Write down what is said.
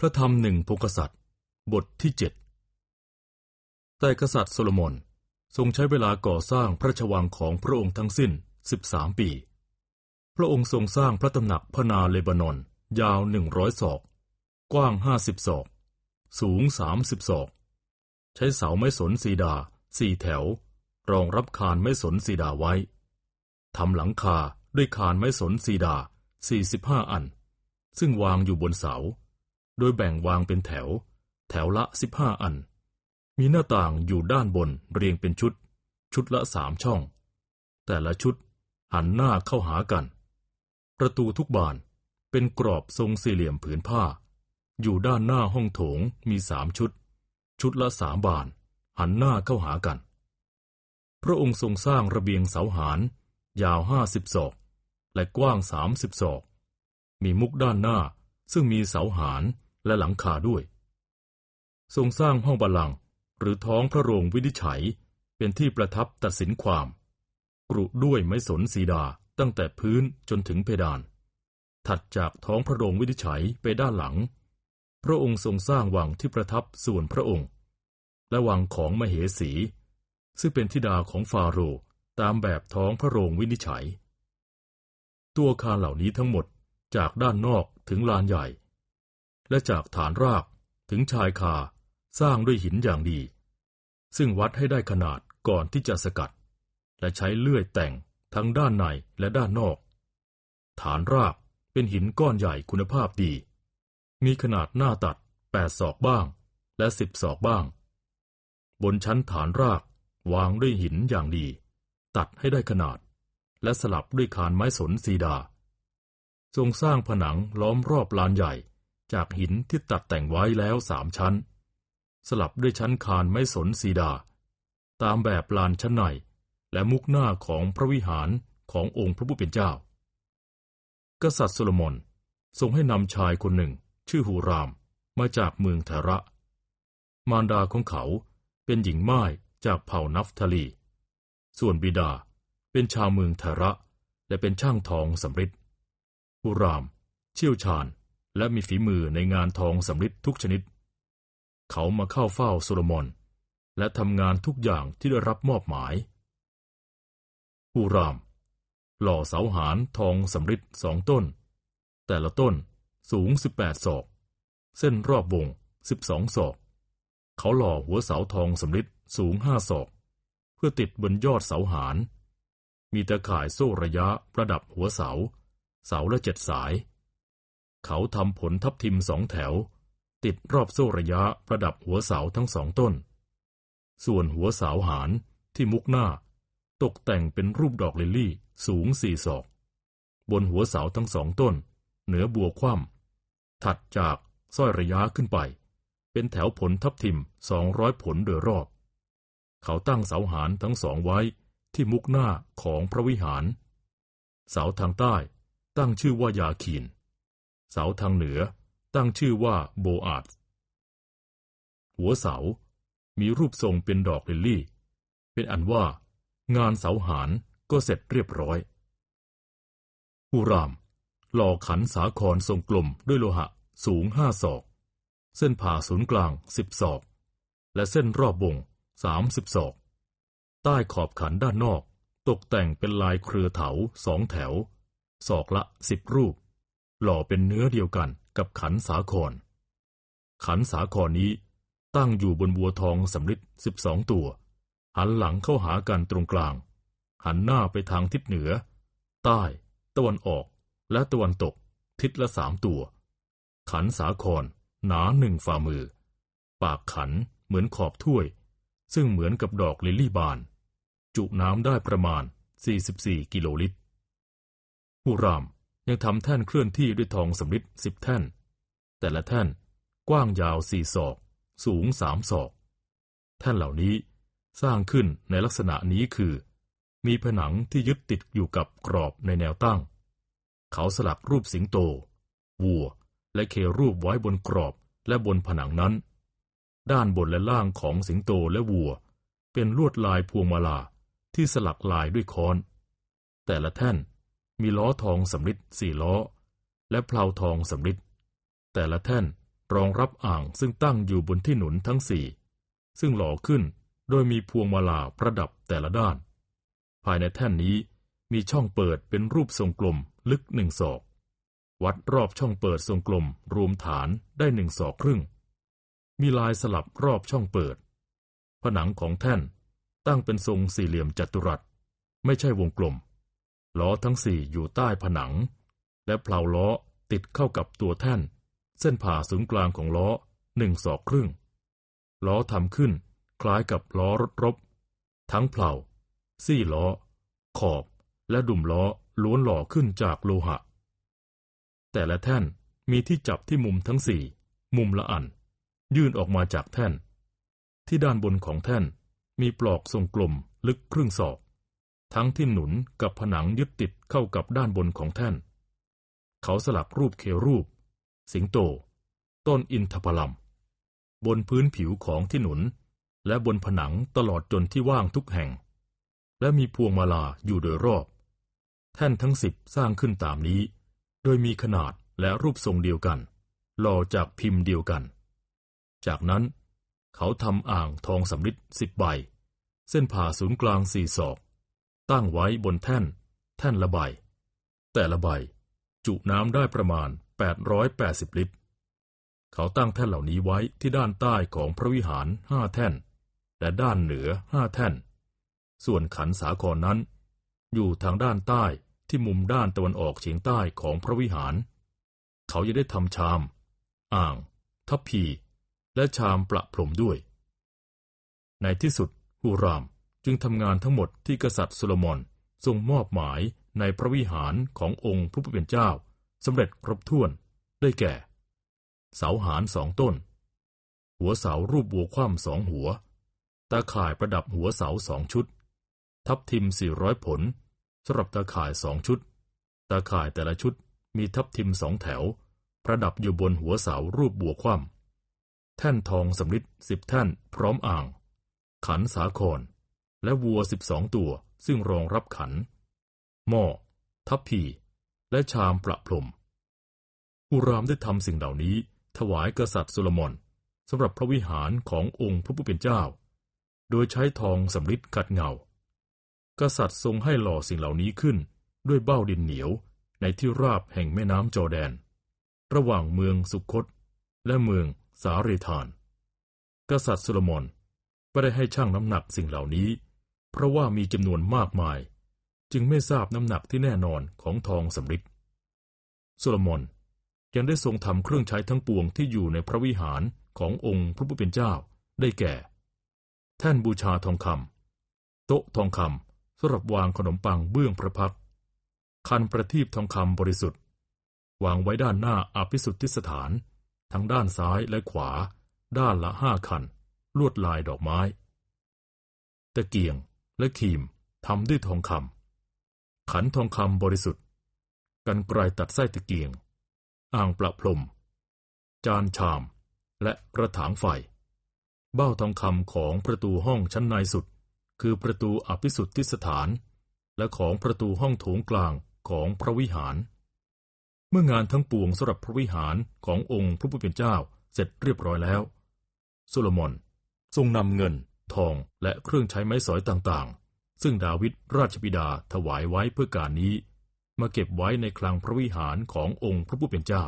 พระธรรมหนึ่งพงกษัตริย์ บทที่เจ็ดแต่กษัตริย์โซโลมอนทรงใช้เวลาก่อสร้างพระราชวังของพระองค์ทั้งสิ้นสิบสามปี พระองค์ทรงสร้างพระตำหนักพระนาเลบานอน ยาวหนึ่งร้อยศอก กว้างห้าสิบศอก สูงสามสิบศอก ใช้เสาไม้สนสีดาสี่แถว รองรับคานไม้สนสีดาไว้ ทำหลังคาด้วยคานไม้สนสีดาสี่สิบห้าอัน ซึ่งวางอยู่บนเสา โดยแบ่งวางเป็นแถว แถวละสิบห้าอัน มีหน้าต่างอยู่ด้านบนเรียงเป็นชุด ชุดละสามช่อง แต่ละชุดหันหน้าเข้าหากัน ประตูทุกบานเป็นกรอบทรงสี่เหลี่ยมผืนผ้า อยู่ด้านหน้าห้องโถงมีสามชุด ชุดละสามบาน หันหน้าเข้าหากัน พระองค์ทรงสร้างระเบียงเสาหารยาวห้าสิบศอกและกว้างสามสิบศอก มีมุกด้านหน้าซึ่งมีเสาหาร และหลังคาด้วย ทรงสร้างห้องบัลลังก์หรือท้องพระโรงวินิจฉัยเป็นที่ประทับตัดสินความ กรุด้วยไม้สนสีดาตั้งแต่พื้นจนถึงเพดาน ถัดจากท้องพระโรงวินิจฉัยไปด้านหลัง พระองค์ทรงสร้างวังที่ประทับส่วนพระองค์ และวังของมเหสี ซึ่งเป็นธิดาของฟาโรห์ตามแบบท้องพระโรงวินิจฉัย ตัวอาคารเหล่านี้ทั้งหมดจากด้านนอกถึงลานใหญ่ และจากฐานรากถึงชายคาสร้างด้วยหินอย่างดี ซึ่งวัดให้ได้ขนาดก่อนที่จะสกัด และใช้เลื่อยแต่งทั้งด้านในและด้านนอก ฐานรากเป็นหินก้อนใหญ่คุณภาพดี มีขนาดหน้าตัดแปดศอกบ้าง และสิบศอกบ้าง บนชั้นฐานรากวางด้วยหินอย่างดี ตัดให้ได้ขนาด และสลับด้วยคานไม้สนสีดา ทรงสร้างผนังล้อมรอบลานใหญ่ จากหินที่ตัดแต่งไว้แล้วสามชั้น สลับด้วยชั้นคานไม้สนสีดา ตามแบบลานชั้นในและมุกหน้าของพระวิหารขององค์พระผู้เป็นเจ้า กษัตริย์โซโลมอนทรงให้นำชายคนหนึ่ง ชื่อฮูรามมาจากเมืองเทระ มารดาของเขาเป็นหญิงม่ายจากเผ่านัฟทาลี ส่วนบิดาเป็นชาวเมืองเทระ และเป็นช่างทองสำริดฮูราม เชี่ยวชาญ และมีฝีมือในงานทองสำริดทุกชนิด เขามาเข้าเฝ้าโซโลมอน และทำงานทุกอย่างที่ได้รับมอบหมายฮูราม หล่อเสาหารทองสำริดสองต้น แต่ละต้นสูงสิบแปดศอก เส้นรอบวงสิบสองศอก เขาหล่อหัวเสาทองสำริดสูงห้าศอก เพื่อติดบนยอดเสาหารมีตะข่ายโซ่ระยะประดับหัวเสา เสาละเจ็ดสาย เขาทำผลทับทิมสองแถว ติดรอบโซ่ระยะประดับหัวเสาทั้งสองต้น ส่วนหัวเสาหารที่มุกหน้า ตกแต่งเป็นรูปดอกลิลลี่สูงสี่ศอก บนหัวเสาทั้งสองต้น เหนือบัวคว่ำถัดจากสร้อยระยะขึ้นไป เป็นแถวผลทับทิมสองร้อยผลโดยรอบ เขาตั้งเสาหารทั้งสองไว้ที่มุกหน้าของพระวิหาร เสาทางใต้ตั้งชื่อว่ายาขีน เสาทางเหนือตั้งชื่อว่าโบอาดหัวเสา มีรูปทรงเป็นดอกลิลลี่ เป็นอันว่า งานเสาหารก็เสร็จเรียบร้อยฮูราม หล่อขันสาครทรงกลมด้วยโลหะสูงห้าศอก เส้นผ่าศูนย์กลางสิบศอก และเส้นรอบวงสามสิบศอก ใต้ขอบขันด้านนอก ตกแต่งเป็นลายเครือเถาสองแถว ศอกละสิบรูป หล่อเป็นเนื้อเดียวกันกับขันสาคร ขันสาครนี้ตั้งอยู่บนบัวทองสำริดสิบสองตัว หันหลังเข้าหากันตรงกลาง หันหน้าไปทางทิศเหนือ ใต้ ตะวันออก และตะวันตก ทิศละสามตัว ขันสาคร หนาหนึ่งฝ่ามือ ปากขันเหมือนขอบถ้วย ซึ่งเหมือนกับดอกลิลลี่บาน จุน้ำได้ประมาณ 44 กิโลลิตรฮูราม ยังทำแท่นเคลื่อนที่ด้วยทองสำริดสิบแท่น แต่ละแท่นกว้างยาวสี่ศอก สูงสามศอก แท่นเหล่านี้สร้างขึ้นในลักษณะนี้คือ มีผนังที่ยึดติดอยู่กับกรอบในแนวตั้ง เขาสลักรูปสิงโต วัว และเครูปไว้บนกรอบและบนผนังนั้น ด้านบนและล่างของสิงโตและวัว เป็นลวดลายพวงมาลาที่สลักลายด้วยค้อน แต่ละแท่น มีล้อทองสำริดสี่ล้อ และเพลาทองสำริดแต่ละแท่นรองรับอ่างซึ่งตั้งอยู่บนที่หนุนทั้งสี่ ซึ่งหล่อขึ้นโดยมีพวงมาลาประดับแต่ละด้าน ภายในแท่นนี้มีช่องเปิดเป็นรูปทรงกลมลึกหนึ่งศอก วัดรอบช่องเปิดทรงกลมรวมฐานได้หนึ่งศอกครึ่ง มีลายสลับรอบช่องเปิด ผนังของแท่นตั้งเป็นทรงสี่เหลี่ยมจัตุรัส ไม่ใช่วงกลม ล้อทั้งสี่อยู่ใต้ผนัง และเพลาล้อติดเข้ากับตัวแท่น เส้นผ่าศูนย์กลางของล้อหนึ่งศอกครึ่ง ล้อทำขึ้น คล้ายกับล้อรถรบ ทั้งเพลาซี่ล้อ ขอบ และดุมล้อล้วนหล่อขึ้นจากโลหะ แต่ละแท่นมีที่จับที่มุมทั้งสี่ มุมละอัน ยื่นออกมาจากแท่น ที่ด้านบนของแท่นมีปลอกทรงกลมลึกครึ่งศอก ทั้งที่หนุนกับผนังยึดติดเข้ากับด้านบนของแท่น เขาสลักรูปเครูป สิงโต ต้นอินทผลัม บนพื้นผิวของที่หนุน และบนผนังตลอดจนที่ว่างทุกแห่ง และมีพวงมาลาอยู่โดยรอบ แท่นทั้งสิบสร้างขึ้นตามนี้ โดยมีขนาดและรูปทรงเดียวกันหล่อจากพิมพ์เดียวกัน จากนั้น เขาทำอ่างทองสำริดสิบใบ เส้นผ่าศูนย์กลางสี่ศอก ตั้งไว้บนแท่น แท่นละใบ แต่ละใบ จุน้ำได้ประมาณ 880 ลิตร เขาตั้งแท่นเหล่านี้ไว้ที่ด้านใต้ของพระวิหารห้าแท่น และด้านเหนือห้าแท่น ส่วนขันสาครนั้น อยู่ทางด้านใต้ที่มุมด้านตะวันออกเฉียงใต้ของพระวิหาร เขาจะได้ทำชาม อ่าง ทัพพี และชามประพรมด้วย ในที่สุดฮูราม จึงทำงานทั้งหมดที่กษัตริย์โซโลมอนทรงมอบหมายในพระวิหารขององค์พระผู้เป็นเจ้าสำเร็จครบถ้วนได้แก่ เสาหารสองต้น หัวเสารูปบัวคว่ำสองหัว ตาข่ายประดับหัวเสาสองชุด ทับทิมสี่ร้อยผลสำหรับตาข่ายสองชุด ตาข่ายแต่ละชุดมีทับทิมสองแถว ประดับอยู่บนหัวเสารูปบัวคว่ำแท่นทองสำริดสิบแท่นพร้อมอ่าง ขันสาคร และวัวสิบสองตัวซึ่งรองรับขัน หม้อ ทัพพี และชามประพรมอุรามได้ทำสิ่งเหล่านี้ ถวายกษัตริย์โซโลมอนสำหรับพระวิหารขององค์พระผู้เป็นเจ้า โดยใช้ทองสำริดขัดเงา กษัตริย์ทรงให้หล่อสิ่งเหล่านี้ขึ้นด้วยเบ้าดินเหนียวในที่ราบแห่งแม่น้ำจอแดน ระหว่างเมืองสุคต และเมืองสาเรีทาน กษัตริย์โซโลมอนไม่ได้ให้ช่างน้ำหนักสิ่งเหล่านี้ เพราะว่ามีจำนวนมากมาย จึงไม่ทราบน้ำหนักที่แน่นอนของทองสำริดโซโลมอนยังได้ทรงทำเครื่องใช้ทั้งปวงที่อยู่ในพระวิหารขององค์พระผู้เป็นเจ้าได้แก่ แท่นบูชาทองคำโต๊ะทองคำสำหรับวางขนมปังเบื้องพระพัก คันประทีปทองคำบริสุทธิ์ วางไว้ด้านหน้าอภิสุทธิสถาน ทั้งด้านซ้ายและขวา ด้านละห้าคัน ลวดลายดอกไม้ ตะเกียง และขีมทำด้วยทองคำขันทองคำบริสุทธิ์ กันไกรตัดไส้ตะเกียง อ่างประพรม จานชาม และกระถางไฟ เบ้าทองคำของประตูห้องชั้นในสุด คือประตูอภิสุทธิสถาน และของประตูห้องโถงกลางของพระวิหาร เมื่องานทั้งปวงสำหรับพระวิหารขององค์พระผู้เป็นเจ้าเสร็จเรียบร้อยแล้วโซโลมอนทรงนำเงิน ทองและเครื่องใช้ไม้สอยต่างๆ ซึ่งดาวิดราชบิดาถวายไว้เพื่อการนี้ มาเก็บไว้ในคลังพระวิหารขององค์พระผู้เป็นเจ้า